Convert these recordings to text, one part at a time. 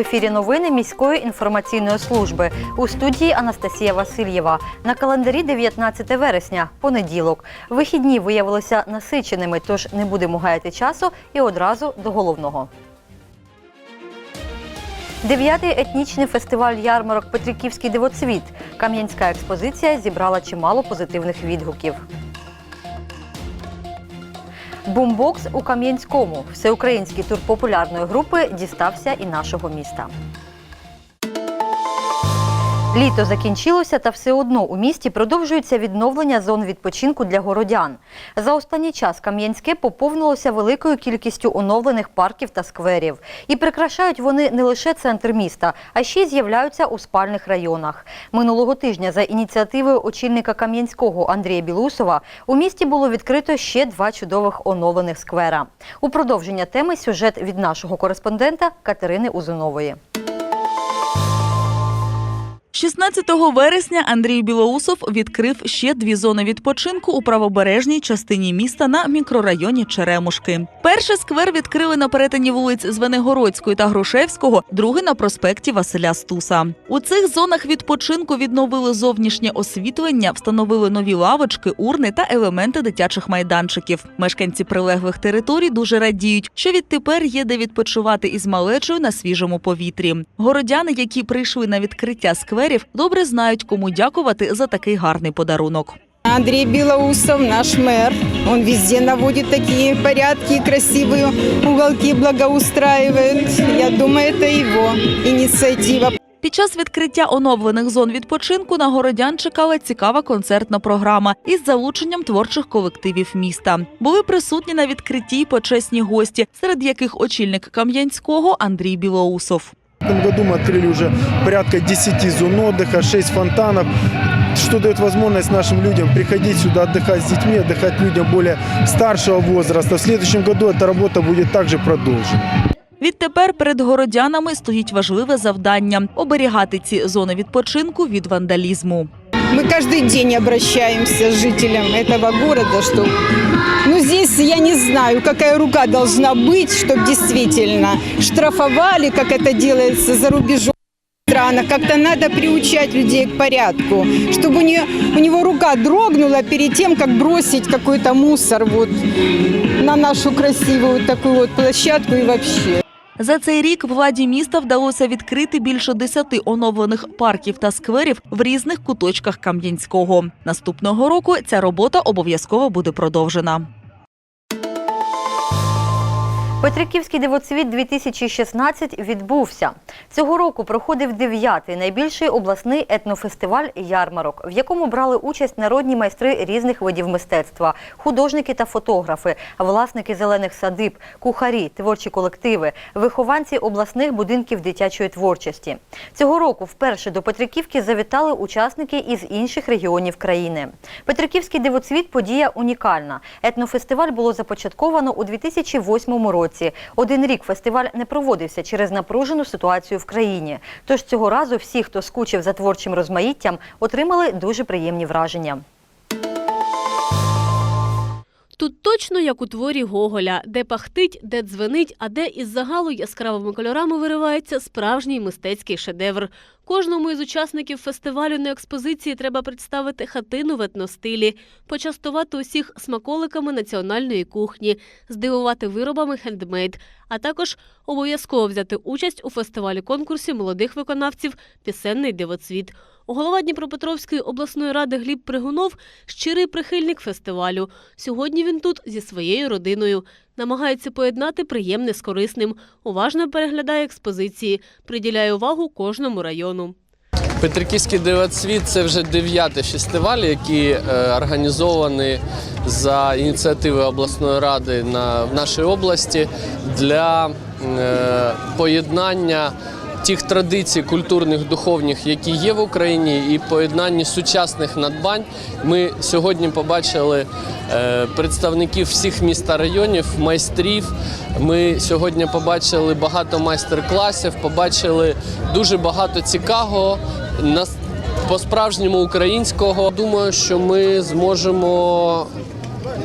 Ефірі новини міської інформаційної служби у студії Анастасія Васильєва. На календарі 19 вересня, понеділок. Вихідні виявилися насиченими, тож не будемо гаяти часу і одразу до головного. Дев'ятий етнічний фестиваль ярмарок Петриківський дивоцвіт. Кам'янська експозиція зібрала чимало позитивних відгуків. Бумбокс у Кам'янському. Всеукраїнський тур популярної групи дістався і нашого міста. Літо закінчилося, та все одно у місті продовжується відновлення зон відпочинку для городян. За останній час Кам'янське поповнилося великою кількістю оновлених парків та скверів. І прикрашають вони не лише центр міста, а ще й з'являються у спальних районах. Минулого тижня за ініціативою очільника Кам'янського Андрія Білусова у місті було відкрито ще два чудових оновлених сквера. У продовження теми сюжет від нашого кореспондента Катерини Узунової. 16 вересня Андрій Білоусов відкрив ще дві зони відпочинку у правобережній частині міста на мікрорайоні Черемушки. Перший сквер відкрили на перетині вулиць Звенигородської та Грушевського, другий на проспекті Василя Стуса. У цих зонах відпочинку відновили зовнішнє освітлення, встановили нові лавочки, урни та елементи дитячих майданчиків. Мешканці прилеглих територій дуже радіють, що відтепер є де відпочивати із малечою на свіжому повітрі. Городяни, які прийшли на відкриття скверів, добре знають, кому дякувати за такий гарний подарунок. Андрей Белоусов, наш мэр, он везде наводит такие порядки, красивые уголки благоустраивает. Я думаю, это его инициатива. Під час відкриття оновлених зон відпочинку на городян чекала цікава концертна програма із залученням творчих колективів міста. Були присутні на відкритті й почесні гості, серед яких очільник Кам'янського Андрій Білоусов. В этом году мы открыли уже порядка 10 зон отдыха, 6 фонтанов, что дает возможность нашим людям приходить сюда отдыхать с детьми, отдыхать людям более старшего возраста. В следующем году эта работа будет также продолжена. Відтепер перед городянами стоїть важливе завдання оберігати ці зони відпочинку від вандалізму. Мы каждый день обращаемся с жителям этого города, что ну здесь я не знаю, какая рука должна быть, чтобы действительно штрафовали, как это делается за рубежом. странах. Как-то надо приучать людей к порядку, чтобы у, нее, у него рука дрогнула перед тем, как бросить какой-то мусор вот на нашу красивую такую вот площадку и вообще. За цей рік владі міста вдалося відкрити більше десяти оновлених парків та скверів в різних куточках Кам'янського. Наступного року ця робота обов'язково буде продовжена. Петриківський дивоцвіт 2016 відбувся. Цього року проходив дев'ятий найбільший обласний етнофестиваль ярмарок, в якому брали участь народні майстри різних видів мистецтва, художники та фотографи, власники зелених садиб, кухарі, творчі колективи, вихованці обласних будинків дитячої творчості. Цього року вперше до Петриківки завітали учасники із інших регіонів країни. Петриківський дивоцвіт подія унікальна. Етнофестиваль було започатковано у 2008 році. Один рік фестиваль не проводився через напружену ситуацію в країні. Тож цього разу всі, хто скучив за творчим розмаїттям, отримали дуже приємні враження. Тут точно як у творі Гоголя, де пахтить, де дзвенить, а де із загалу яскравими кольорами виривається справжній мистецький шедевр. Кожному із учасників фестивалю на експозиції треба представити хатину в етностилі, почастувати усіх смаколиками національної кухні, здивувати виробами хендмейд, а також обов'язково взяти участь у фестивалі конкурсі молодих виконавців Пісенний дивоцвіт. Голова Дніпропетровської обласної ради Гліб Пригунов щирий прихильник фестивалю. Сьогодні він тут зі своєю родиною. Намагається поєднати приємне з корисним, уважно переглядає експозиції, приділяє увагу кожному району. Петриківський дивоцвіт – це вже дев'ятий фестиваль, який е, організований за ініціативи обласної ради на, в нашій області для е, поєднання тих традицій культурних, духовних, які є в Україні, і поєднання сучасних надбань. Ми сьогодні побачили е, представників всіх міст та районів, майстрів. Ми сьогодні побачили багато майстер-класів, побачили дуже багато цікавого. Нас по-справжньому українського. Думаю, що ми зможемо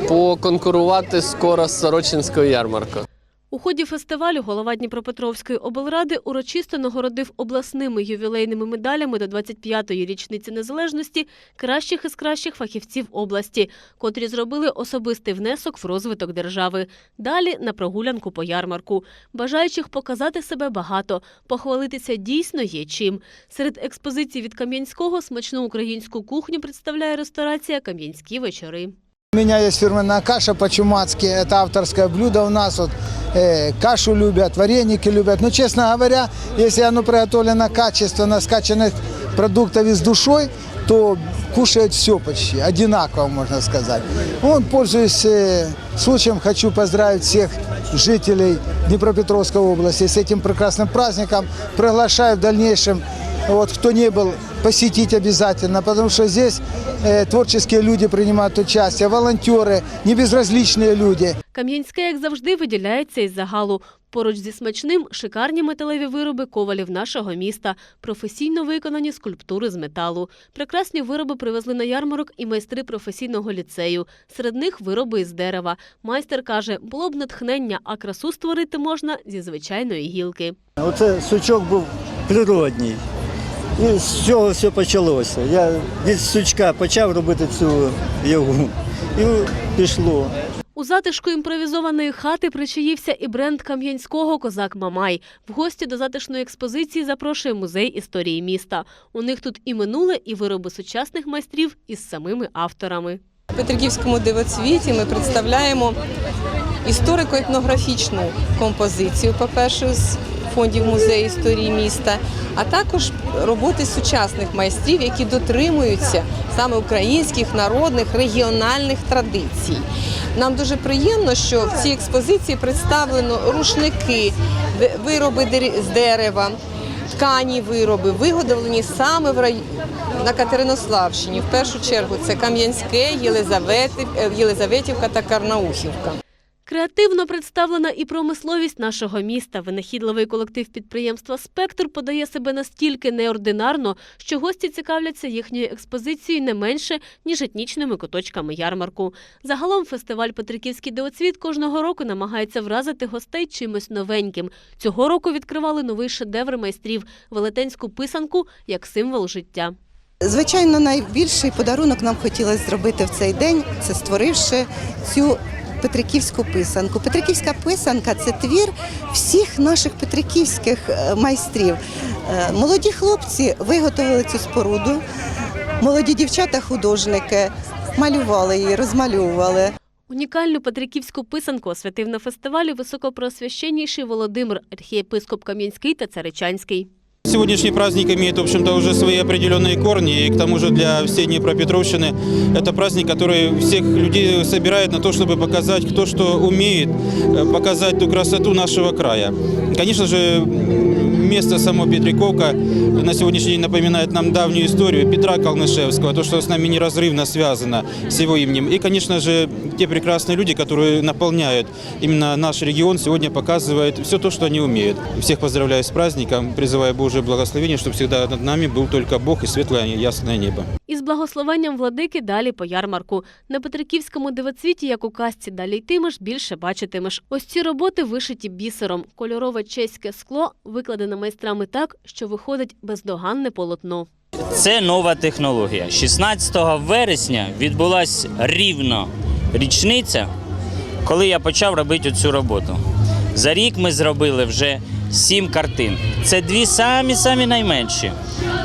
поконкурувати скоро з Сорочинською ярмаркою. У ході фестивалю голова Дніпропетровської облради урочисто нагородив обласними ювілейними медалями до 25-ї річниці незалежності кращих із кращих фахівців області, котрі зробили особистий внесок в розвиток держави. Далі на прогулянку по ярмарку. Бажаючих показати себе багато, похвалитися дійсно є чим. Серед експозицій від Кам'янського смачну українську кухню представляє ресторація Кам'янські вечори. У меня есть фирменная каша по-чумацки, это авторское блюдо у нас. Вот, э, кашу любят, вареники любят. Но, честно говоря, если оно приготовлено качественно, с качественных продуктов и с душой, то кушают все почти, одинаково, можно сказать. Вот, пользуясь э, случаем, хочу поздравить всех жителей Днепропетровской области с этим прекрасным праздником. Приглашаю в дальнейшем, вот, кто не был, посетить обязательно, потому что здесь э, творческие люди принимают участие, волонтеры, небезразличные люди. Кам'янське, як завжди, виділяється із загалу. Поруч зі смачним шикарні металеві вироби ковалів нашого міста, професійно виконані скульптури з металу. Прекрасні вироби привезли на ярмарок і майстри професійного ліцею. Серед них вироби із дерева. Майстер каже, було б натхнення, а красу створити можна зі звичайної гілки. Оце сучок був природній. І з цього все почалося. Я від сучка почав робити цю йогу. І пішло. У затишку імпровізованої хати причаївся і бренд Кам'янського Козак Мамай. В гості до затишної експозиції запрошує музей історії міста. У них тут і минуле, і вироби сучасних майстрів із самими авторами. В Петриківському дивоцвіті ми представляємо історико-етнографічну композицію, по-перше, з фондів музею історії міста, а також роботи сучасних майстрів, які дотримуються саме українських народних регіональних традицій. Нам дуже приємно, що в цій експозиції представлено рушники, вироби з дерева. Ткані вироби виготовлені саме в рай... на Катеринославщині. В першу чергу це Кам'янське, е, Єлизаветівка та Карнаухівка. Креативно представлена і промисловість нашого міста. Винахідливий колектив підприємства Спектр подає себе настільки неординарно, що гості цікавляться їхньою експозицією не менше ніж етнічними куточками ярмарку. Загалом фестиваль Петриківський дивоцвіт кожного року намагається вразити гостей чимось новеньким. Цього року відкривали новий шедевр майстрів велетенську писанку як символ життя. Звичайно, найбільший подарунок нам хотілося зробити в цей день, це створивши цю петриківську писанку. Петриківська писанка це твір всіх наших петриківських е, майстрів. Е, Молоді хлопці виготовили цю споруду, молоді дівчата-художники малювали її, розмальовували. Унікальну патриківську писанку освятив на фестивалі високопросвященніший Володимир, архієпископ Кам'янський та Царичанський. Сегодняшний праздник имеет, в общем-то, уже свои определенные корни, и к тому же для всей Днепропетровщины это праздник, который всех людей собирает на то, чтобы показать, кто что умеет, э, показать ту красоту нашего края. Конечно же, м, место само Петриковка на сегодняшний день напоминает нам давнюю историю Петра Калнышевского, то, что с нами неразрывно связано с его именем. И, конечно же, те прекрасные люди, которые наполняют именно наш регион, сегодня показывают все то, что они умеют. Всех поздравляю с праздником, призываю Божие благословение, чтобы всегда над нами был только Бог и светлое ясное небо. Благословенням владики далі по ярмарку. На Петриківському дивоцвіті, як у казці, далі йтимеш, більше бачитимеш. Ось ці роботи вишиті бісером. Кольорове чеське скло викладене майстрами так, що виходить бездоганне полотно. Це нова технологія. 16 вересня відбулася рівно річниця, коли я почав робити цю роботу. За рік ми зробили вже сім картин. Це дві самі самі найменші.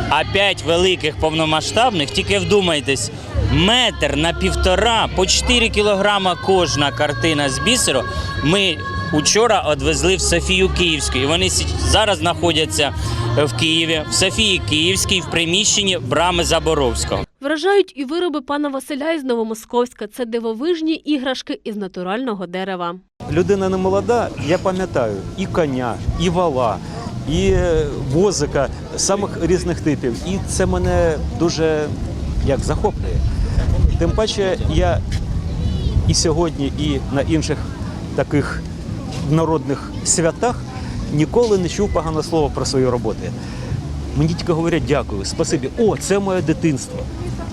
А п'ять великих повномасштабних, тільки вдумайтесь, метр на півтора, по 4 кілограма кожна картина з бісеру. Ми учора відвезли в Софію Київську. І вони зараз знаходяться в Києві, в Софії Київській, в приміщенні брами Заборовського. Вражають і вироби пана Василя із Новомосковська. Це дивовижні іграшки із натурального дерева. Людина не молода, я пам'ятаю і коня, і вала, і е, возика самих різних типів. І це мене дуже як захоплює. Тим паче я і сьогодні, і на інших таких народних святах ніколи не чув поганого слова про свої роботи. Мені тільки говорять дякую, спасибі. О, це моє дитинство.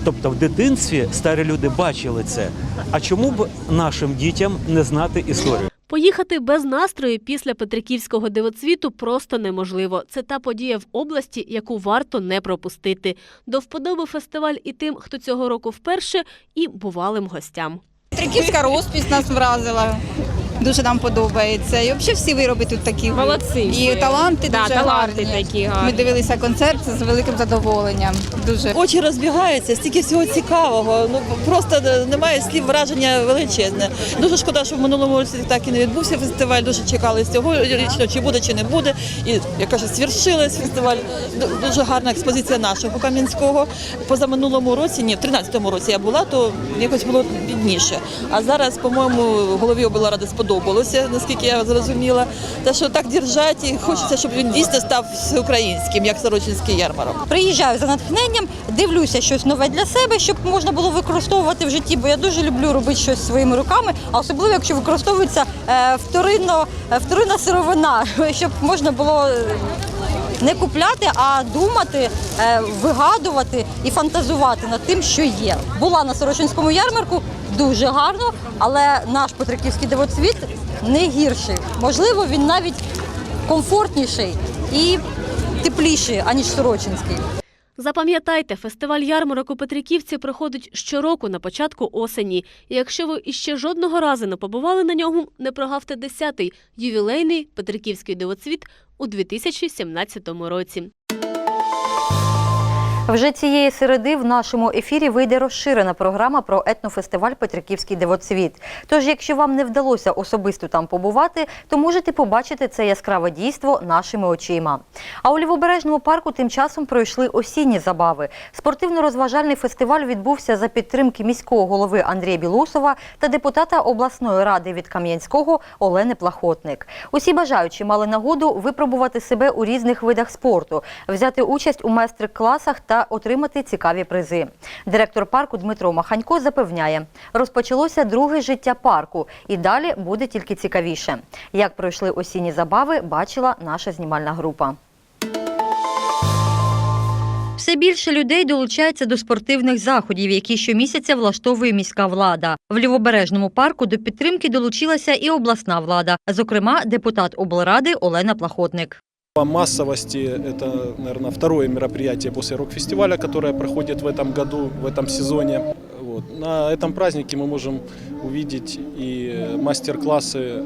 Тобто в дитинстві старі люди бачили це. А чому б нашим дітям не знати історію? Поїхати без настрою після Петриківського дивоцвіту просто неможливо. Це та подія в області, яку варто не пропустити. До вподоби фестиваль і тим, хто цього року вперше, і бувалим гостям. Триківська розпись нас вразила. Дуже нам подобається. І взагалі всі вироби тут такі. Молодці. І таланти Да, дуже таланти гарні. такі Ми гарні. дивилися концерт з великим задоволенням. Дуже. Очі розбігаються, стільки всього цікавого. Ну просто немає слів враження величезне. Дуже шкода, що в минулому році так і не відбувся фестиваль. Дуже чекали цьогорічно, чи буде, чи не буде. І як кажуть, свершилась фестиваль. Ду- Дуже гарна експозиція нашого Кам'янського. Поза минулому році, ні, в 13-му році я була, то якось було бідніше. А зараз, по-моєму, голові облради сподобалося, наскільки я зрозуміла. Те, що так держать, і хочеться, щоб він дійсно став всеукраїнським, як Сорочинський ярмарок. Приїжджаю за натхненням, дивлюся щось нове для себе, щоб можна було використовувати в житті, бо я дуже люблю робити щось своїми руками, а особливо якщо використовується е, вторинно, е, вторинна сировина, щоб можна було. е, Не купляти, а думати, вигадувати і фантазувати над тим, що є. Була на Сорочинському ярмарку дуже гарно, але наш Петриківський дивоцвіт не гірший. Можливо, він навіть комфортніший і тепліший, аніж Сорочинський. Запам'ятайте, фестиваль ярмарок у Петриківці проходить щороку на початку осені. І якщо ви іще жодного разу не побували на ньому, не прогавте 10-й ювілейний Петриківський дивоцвіт у 2017 році. Вже цієї середи в нашому ефірі вийде розширена програма про етнофестиваль Петриківський дивоцвіт. Тож, якщо вам не вдалося особисто там побувати, то можете побачити це яскраве дійство нашими очима. А у Лівобережному парку тим часом пройшли осінні забави. Спортивно-розважальний фестиваль відбувся за підтримки міського голови Андрія Білусова та депутата обласної ради від Кам'янського Олени Плахотник. Усі бажаючі мали нагоду випробувати себе у різних видах спорту, взяти участь у майстер-класах отримати цікаві призи. Директор парку Дмитро Маханько запевняє, розпочалося друге життя парку, і далі буде тільки цікавіше. Як пройшли осінні забави, бачила наша знімальна група. Все більше людей долучається до спортивних заходів, які щомісяця влаштовує міська влада. В Лівобережному парку до підтримки долучилася і обласна влада, зокрема депутат облради Олена Плахотник. По массовости это, наверное, второе мероприятие после рок-фестиваля, которое проходит в этом году, в этом сезоне. Вот. На этом празднике мы можем увидеть и мастер-классы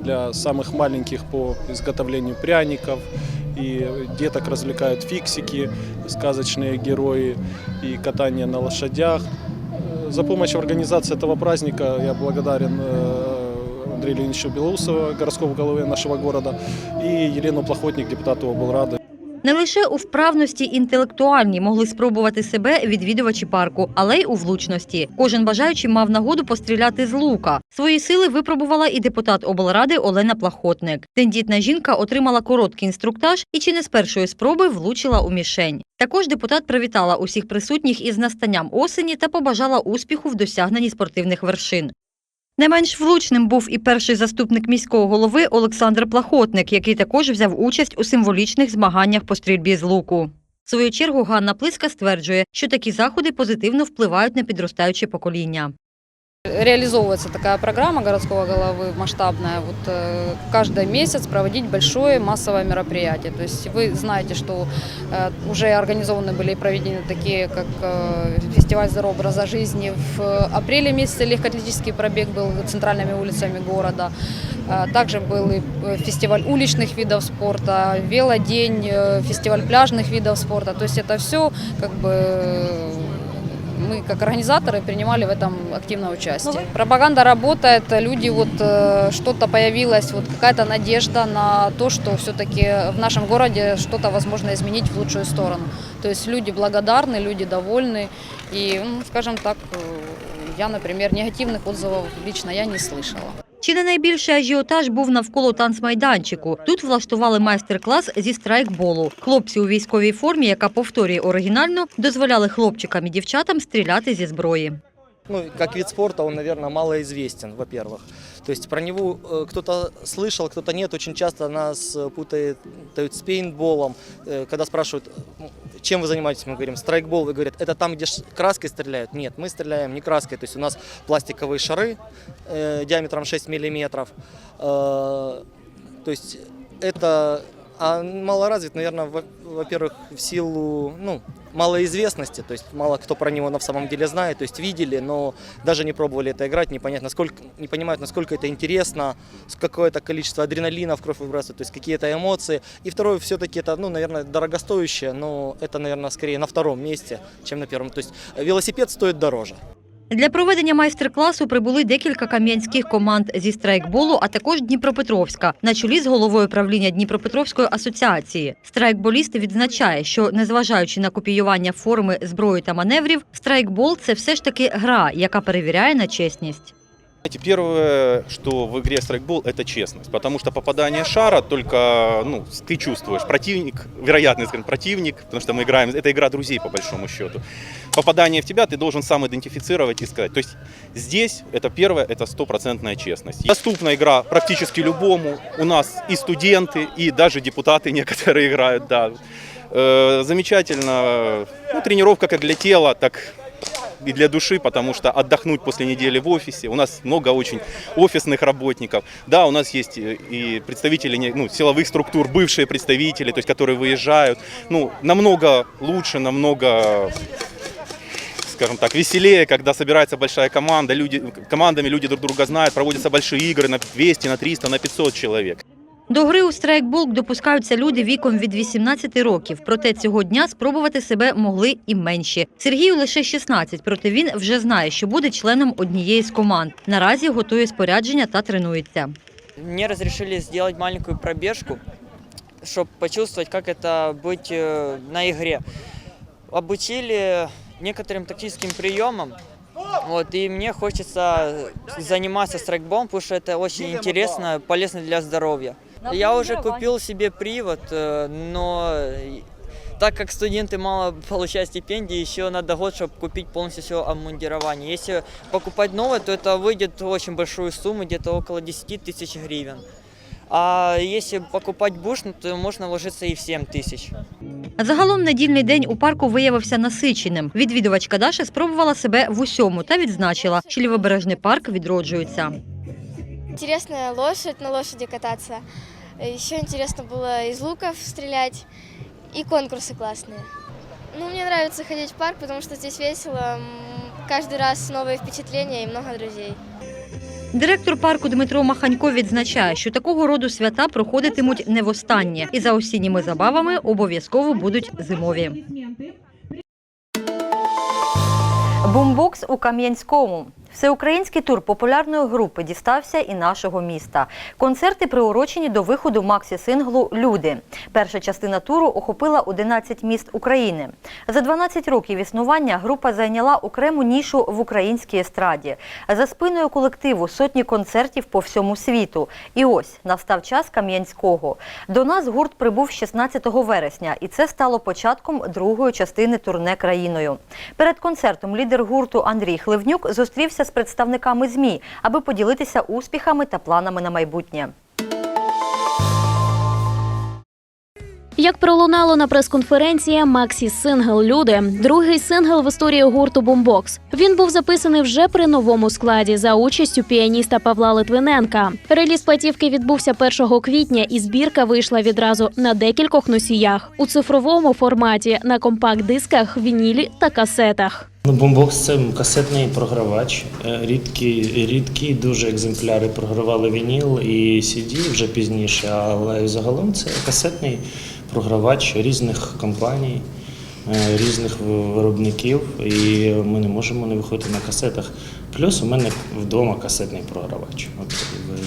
для самых маленьких по изготовлению пряников, и деток развлекают фиксики, сказочные герои, и катание на лошадях. За помощь в организации этого праздника я благодарен э, Андрею Леонидовичу Белоусову, городскому нашего города, и Елену Плохотник, депутату облрады. Не лише у вправності інтелектуальній могли спробувати себе відвідувачі парку, але й у влучності. Кожен бажаючий мав нагоду постріляти з лука. Свої сили випробувала і депутат облради Олена Плахотник. Тендітна жінка отримала короткий інструктаж і чи не з першої спроби влучила у мішень. Також депутат привітала усіх присутніх із настанням осені та побажала успіху в досягненні спортивних вершин. Не менш влучним був і перший заступник міського голови Олександр Плахотник, який також взяв участь у символічних змаганнях по стрільбі з луку. В свою чергу Ганна Плиска стверджує, що такі заходи позитивно впливають на підростаюче покоління. Реализовывается такая программа городского головы масштабная. Вот э, каждый месяц проводить большое массовое мероприятие. То есть вы знаете, что э, уже организованы были и проведены такие, как э, фестиваль здорового образа жизни. В апреле месяце легкоатлетический пробег был центральными улицами города. Э, Также был и э, фестиваль уличных видов спорта, велодень, э, фестиваль пляжных видов спорта. То есть это все как бы э, мы как организаторы принимали в этом активное участие. Пропаганда работает, люди вот э, что-то появилось, вот какая-то надежда на то, что все-таки в нашем городе что-то возможно изменить в лучшую сторону. То есть люди благодарны, люди довольны и, ну, скажем так, э, я, например, негативных отзывов лично я не слышала. Чи не найбільший ажіотаж був навколо танцмайданчику? Тут влаштували майстер-клас зі страйкболу. Хлопці у військовій формі, яка повторює оригінально, дозволяли хлопчикам і дівчатам стріляти зі зброї. Ну, как вид спорта он, наверное, малоизвестен, во-первых. То есть про него э, кто-то слышал, кто-то нет. Очень часто нас э, путают с пейнтболом. Э, Когда спрашивают, ну, чем вы занимаетесь? Мы говорим, страйкбол. Вы говорят, это там, где ш- краской стреляют? Нет, мы стреляем не краской. То есть у нас пластиковые шары э, диаметром 6 миллиметров. Э, то есть это а малоразвит, наверное, во- во-первых, в силу ну, малоизвестности, то есть мало кто про него на самом деле знает, то есть видели, но даже не пробовали это играть, не, понять, насколько, не понимают, насколько это интересно, какое-то количество адреналина в кровь выбрасывает, то есть какие-то эмоции. И второе, все-таки это, ну, наверное, дорогостоящее, но это, наверное, скорее на втором месте, чем на первом. То есть велосипед стоит дороже. Для проведення майстер-класу прибули декілька кам'янських команд зі страйкболу, а також Дніпропетровська на чолі з головою правління Дніпропетровської асоціації. Страйкболіст відзначає, що незважаючи на копіювання форми зброї та маневрів, страйкбол це все ж таки гра, яка перевіряє на чесність. Знаете, первое, что в игре страйкбол, это честность. Потому что попадание шара только, ну, ты чувствуешь. Противник, вероятный, скажем, противник, потому что мы играем, это игра друзей по большому счету. Попадание в тебя ты должен сам идентифицировать и сказать. То есть здесь это первое, это стопроцентная честность. Доступна игра практически любому. У нас и студенты, и даже депутаты некоторые играют, да. Э, Замечательно. Ну, тренировка как для тела, так и для души, потому что отдохнуть после недели в офисе. У нас много очень офисных работников. Да, у нас есть и и представители ну, силовых структур, бывшие представители, то есть которые выезжают. Ну, намного лучше, намного скажем так, веселее, когда собирается большая команда, люди, командами люди друг друга знают, проводятся большие игры на 200, на 300, на 500 человек. До гри у страйкбол допускаються люди віком від 18 років. Проте цього дня спробувати себе могли і менші. Сергію лише 16, проте він вже знає, що буде членом однієї з команд. Наразі готує спорядження та тренується. Мне разрешили сделать маленькую пробежку, чтобы почувствовать, как это быть э, на игре. Обучили некоторым тактическим приемам, вот, и мне хочется заниматься страйкболом, потому что это очень интересно, полезно для здоровья. Я уже купил себе привод, э, но так как студенты мало получают стипендии, еще надо год, чтобы купить полностью все обмундирование. Если покупать новое, то это выйдет в очень большую сумму, где-то около 10 тысяч гривен. А если покупать бушну, то можно вложиться и в 7 тысяч. Загалом недільний день у парку виявився насиченим. Відвідувачка Даша спробувала себе в усьому та відзначила, що лівобережний парк відроджується. Интересная лошадь, на лошади кататься. Еще интересно было из луков стрелять. И конкурсы классные. Ну, мне нравится ходить в парк, потому что здесь весело. м, Каждый раз новые впечатления и много друзей. Директор парку Дмитро Маханько відзначає, що такого роду свята проходитимуть не востаннє, і за осінніми забавами обов'язково будуть зимові. Бумбокс у Кам'янському. Всеукраїнський тур популярної групи дістався і нашого міста. Концерти приурочені до виходу максі-синглу Люди. Перша частина туру охопила 11 міст України. За 12 років існування група зайняла окрему нішу в українській естраді. За спиною колективу сотні концертів по всьому світу. І ось настав час Кам'янського. До нас гурт прибув 16 вересня, і це стало початком другої частини турне країною. Перед концертом лідер гурту Андрій Хливнюк зустрівся з представниками ЗМІ, аби поділитися успіхами та планами на майбутнє. Як пролунало на прес-конференції Максі Сингл Люди, другий сингл в історії гурту Бумбокс. Він був записаний вже при новому складі за участю піаніста Павла Литвиненка. Реліз платівки відбувся 1 квітня, і збірка вийшла відразу на декількох носіях у цифровому форматі на компакт-дисках, вінілі та касетах. Ну, Бумбокс це касетний програвач. Е, Рідкі, рідкі дуже екземпляри програвали вініл і CD вже пізніше, але загалом це касетний програвач різних компаній, е, різних виробників, і ми не можемо не виходити на касетах. Плюс у мене вдома касетний програвач. От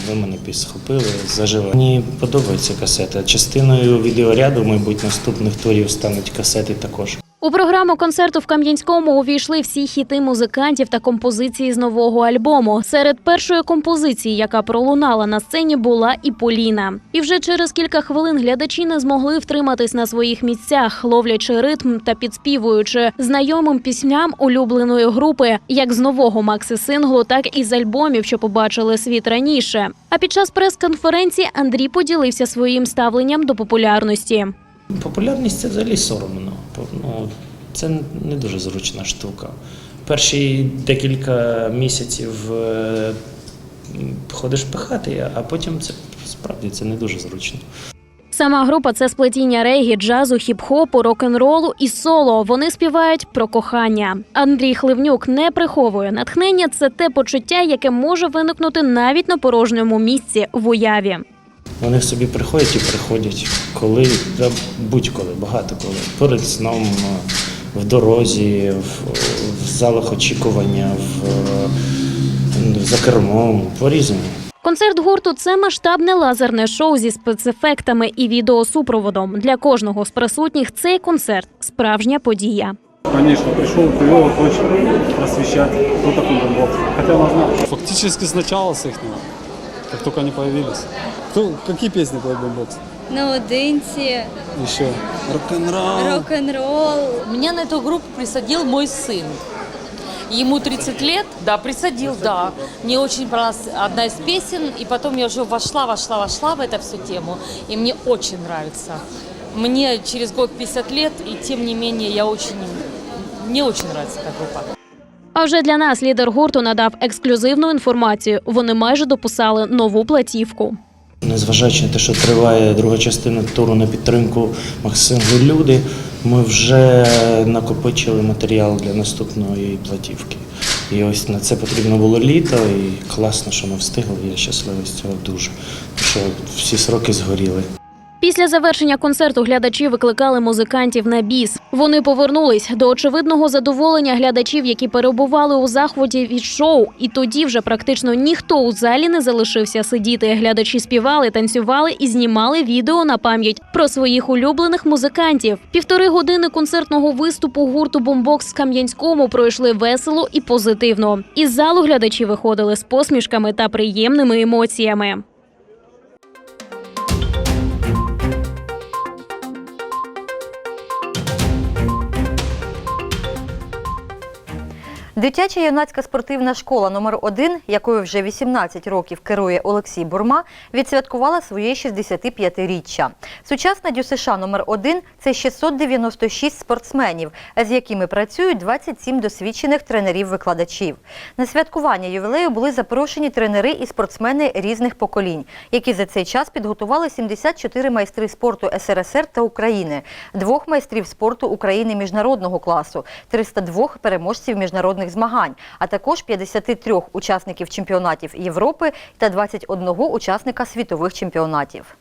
ви, мене підсхопили заживе. Мені подобається касета. Частиною відеоряду, мабуть, наступних турів стануть касети також. У програму концерту в Кам'янському увійшли всі хіти музикантів та композиції з нового альбому. Серед першої композиції, яка пролунала на сцені, була і Поліна. І вже через кілька хвилин глядачі не змогли втриматись на своїх місцях, ловлячи ритм та підспівуючи знайомим пісням улюбленої групи, як з нового макси-синглу, так і з альбомів, що побачили світ раніше. А під час прес-конференції Андрій поділився своїм ставленням до популярності. Популярність це взагалі соромно. Ну, це не дуже зручна штука. Перші декілька місяців е, ходиш пихати, а потім це справді це не дуже зручно. Сама група це сплетіння регі, джазу, хіп-хопу, рок-н-ролу і соло. Вони співають про кохання. Андрій Хливнюк не приховує натхнення. Це те почуття, яке може виникнути навіть на порожньому місці в уяві. Вони собі приходять і приходять, коли будь-коли, багато коли. Перед сном, е, в дорозі, в, в залах очікування, в, е, за кермом, по-різному. Концерт гурту це масштабне лазерне шоу зі спецефектами і відеосупроводом. Для кожного з присутніх цей концерт справжня подія. Конечно, пришел, привел точно просвещать, кто такой бомбокс. Хотя он знал. Фактически сначала с их, как только они появились. Кто, какие песни поет бомбокс? Наодинці, Еще. Рок-н-ролл. рок-н-ролл. Меня на эту группу присадил мой сын. Ему 30 лет, да, присадил, да. Мне очень понравилась одна из песен, и потом я уже вошла, вошла, вошла в эту всю тему, и мне очень нравится. Мне через год 50 лет, и тем не менее я очень, мне очень нравится эта группа. А вже для нас лідер гурту надав ексклюзивну інформацію. Вони майже дописали нову платівку. Незважаючи на те, що триває друга частина туру на підтримку Максиму Люди, ми вже накопичили матеріал для наступної платівки. І ось на це потрібно було літо, і класно, що ми встигли. Я щасливий з цього дуже. Що всі сроки згоріли. Після завершення концерту глядачі викликали музикантів на біс. Вони повернулись до очевидного задоволення глядачів, які перебували у захваті від шоу. І тоді вже практично ніхто у залі не залишився сидіти. Глядачі співали, танцювали і знімали відео на пам'ять про своїх улюблених музикантів. Півтори години концертного виступу гурту Бомбокс Кам'янському пройшли весело і позитивно. Із залу глядачі виходили з посмішками та приємними емоціями. Дитяча юнацька спортивна школа номер 1 якою вже 18 років керує Олексій Бурма, відсвяткувала своє 65-річчя. Сучасна ДЮСШ номер 1 це 696 спортсменів, з якими працюють 27 досвідчених тренерів-викладачів. На святкування ювілею були запрошені тренери і спортсмени різних поколінь, які за цей час підготували 74 майстри спорту СРСР та України, двох майстрів спорту України міжнародного класу, 302 переможців міжнародних змагань, а також 53 учасників чемпіонатів Європи та 21 учасника світових чемпіонатів.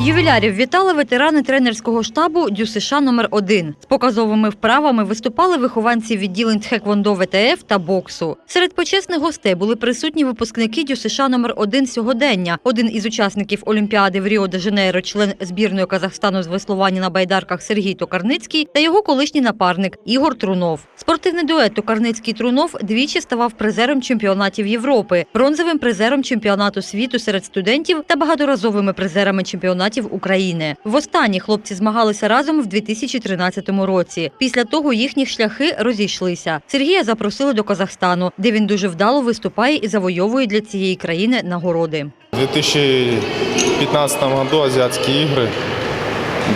Ювілярів вітали ветерани тренерського штабу ДЮСШ номер 1 З показовими вправами виступали вихованці відділень Тхеквондо ВТФ та боксу. Серед почесних гостей були присутні випускники ДЮСШ номер 1 сьогодення. Один із учасників Олімпіади в Ріо-де-Жанейро, член збірної Казахстану з веслування на байдарках Сергій Токарницький та його колишній напарник Ігор Трунов. Спортивний дует Токарницький-Трунов двічі ставав призером чемпіонатів Європи, бронзовим призером чемпіонату світу серед студентів та багаторазовими призерами чемпіонатів України. Востаннє хлопці змагалися разом в 2013 році. Після того їхні шляхи розійшлися. Сергія запросили до Казахстану, де він дуже вдало виступає і завойовує для цієї країни нагороди. В 2015 году азиатские игры.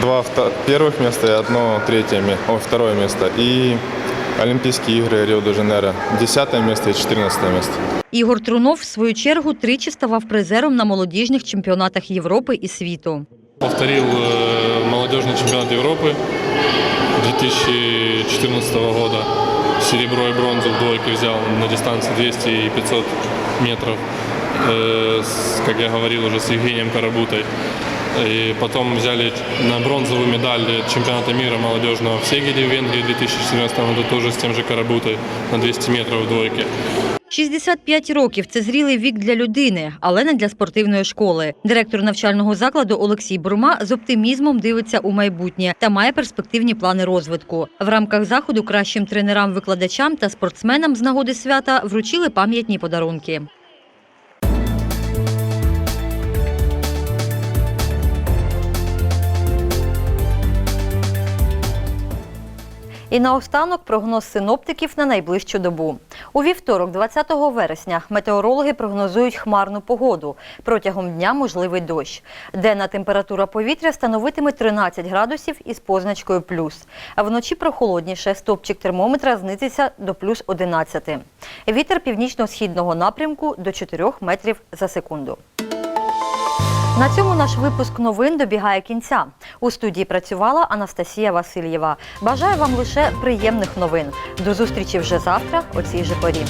Два вто- первых места и одно третье, ме- ой, второе место. И Олимпийские игры Рио-де-Жанейро. Десятое место и четырнадцатое место. Ігор Трунов, в свою чергу, тричі ставав призером на молодіжних чемпіонатах Європи і світу. Повторил э, молодежный чемпионат Европы 2014 года. Серебро и бронзу в двойке взял на дистанции 200 и 500 метров. Как я говорил уже с Евгением Карабутой. И потом взяли на бронзовую медаль чемпионата мира молодежного в Сегеде в Венгрии в 2014 году тоже с тем же Карабутой на 200 метров в двойке. 65 років це зрілий вік для людини, але не для спортивної школи. Директор навчального закладу Олексій Бурма з оптимізмом дивиться у майбутнє та має перспективні плани розвитку. В рамках заходу кращим тренерам, викладачам та спортсменам з нагоди свята вручили пам'ятні подарунки. І наостанок прогноз синоптиків на найближчу добу. У вівторок, 20 вересня, метеорологи прогнозують хмарну погоду. Протягом дня можливий дощ. Денна температура повітря становитиме 13 градусів із позначкою плюс. А вночі прохолодніше. Стопчик термометра знизиться до плюс 11. Вітер північно-східного напрямку до 4 метрів за секунду. На цьому наш випуск новин добігає кінця. У студії працювала Анастасія Васильєва. Бажаю вам лише приємних новин. До зустрічі вже завтра о цій же порі.